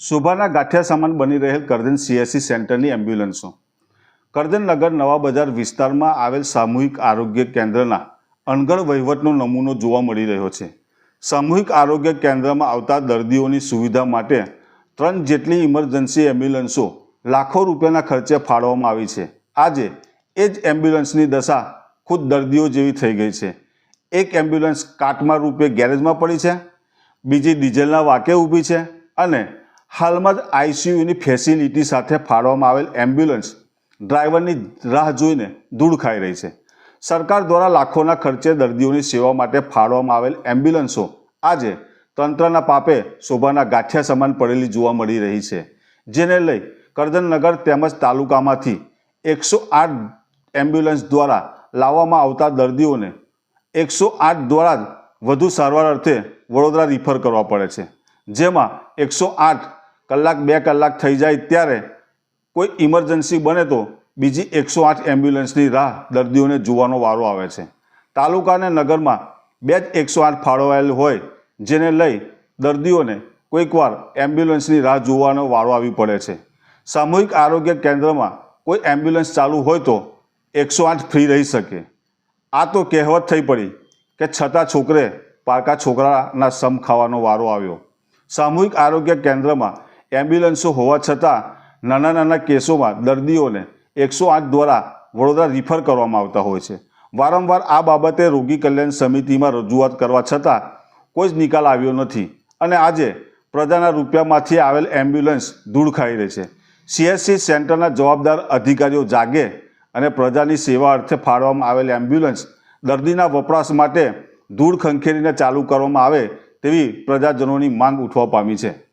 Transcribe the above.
શોભાના ગાંઠિયા સામાન બની રહેલ કરજણ સીએસસી સેન્ટરની એમ્બ્યુલન્સો. કરજણનગર નવા બજાર વિસ્તારમાં આવેલ સામૂહિક આરોગ્ય કેન્દ્રના અણઘડ વહીવટનો નમૂનો જોવા મળી રહ્યો છે. સામૂહિક આરોગ્ય કેન્દ્રમાં આવતા દર્દીઓની સુવિધા માટે ત્રણ જેટલી ઇમરજન્સી એમ્બ્યુલન્સો લાખો રૂપિયાના ખર્ચે ફાળવવામાં આવી છે. આજે એ જ એમ્બ્યુલન્સની દશા ખુદ દર્દીઓ જેવી થઈ ગઈ છે. એક એમ્બ્યુલન્સ કાટમાં રૂપે ગેરેજમાં પડી છે, બીજી ડીઝલના વાકે ઊભી છે અને હાલમાં જ આઈસીયુની ફેસિલિટી સાથે ફાળવવામાં આવેલ એમ્બ્યુલન્સ ડ્રાઈવરની રાહ જોઈને ધૂળ ખાઈ રહી છે. સરકાર દ્વારા લાખોના ખર્ચે દર્દીઓની સેવા માટે ફાળવવામાં આવેલ એમ્બ્યુલન્સો આજે તંત્રના પાપે શોભાના ગાંઠિયા સમાન પડેલી જોવા મળી રહી છે, જેને લઈ કરજણનગર તેમજ તાલુકામાંથી એકસો આઠ એમ્બ્યુલન્સ દ્વારા લાવવામાં આવતા દર્દીઓને એકસો આઠ દ્વારા જ વધુ સારવાર અર્થે વડોદરા રિફર કરવા પડે છે, જેમાં એકસો આઠ કલાક, બે કલાક થઈ જાય ત્યારે કોઈ ઇમરજન્સી બને તો બીજી એકસો આઠ એમ્બ્યુલન્સની રાહ દર્દીઓને જોવાનો વારો આવે છે. તાલુકા અને નગરમાં બે જ એકસો આઠ ફાળવાયેલ હોય જેને લઈ દર્દીઓને કોઈકવાર એમ્બ્યુલન્સની રાહ જોવાનો વારો આવી પડે છે. સામૂહિક આરોગ્ય કેન્દ્રમાં કોઈ એમ્બ્યુલન્સ ચાલુ હોય તો એકસો આઠ ફ્રી રહી શકે. આ તો કહેવત થઈ પડી કે છતાં છોકરે પારકા છોકરાના સમ ખાવાનો વારો આવ્યો. સામૂહિક આરોગ્ય કેન્દ્રમાં એમ્બ્યુલન્સો હોવા છતાં નાના નાના કેસોમાં દર્દીઓને એકસો આઠ દ્વારા વડોદરા રિફર કરવામાં આવતા હોય છે. વારંવાર આ બાબતે રોગી કલ્યાણ સમિતિમાં રજૂઆત કરવા છતાં કોઈ જ નિકાલ આવ્યો નથી અને આજે પ્રજાના રૂપિયામાંથી આવેલ એમ્બ્યુલન્સ ધૂળ ખાઈ રહી છે. સીએસસી સેન્ટરના જવાબદાર અધિકારીઓ જાગે અને પ્રજાની સેવા અર્થે ફાળવામાં આવેલ એમ્બ્યુલન્સ દર્દીના વપરાશ માટે ધૂળ ખંખેરીને ચાલુ કરવામાં આવે તેવી પ્રજાજનોની માંગ ઉઠવા પામી છે.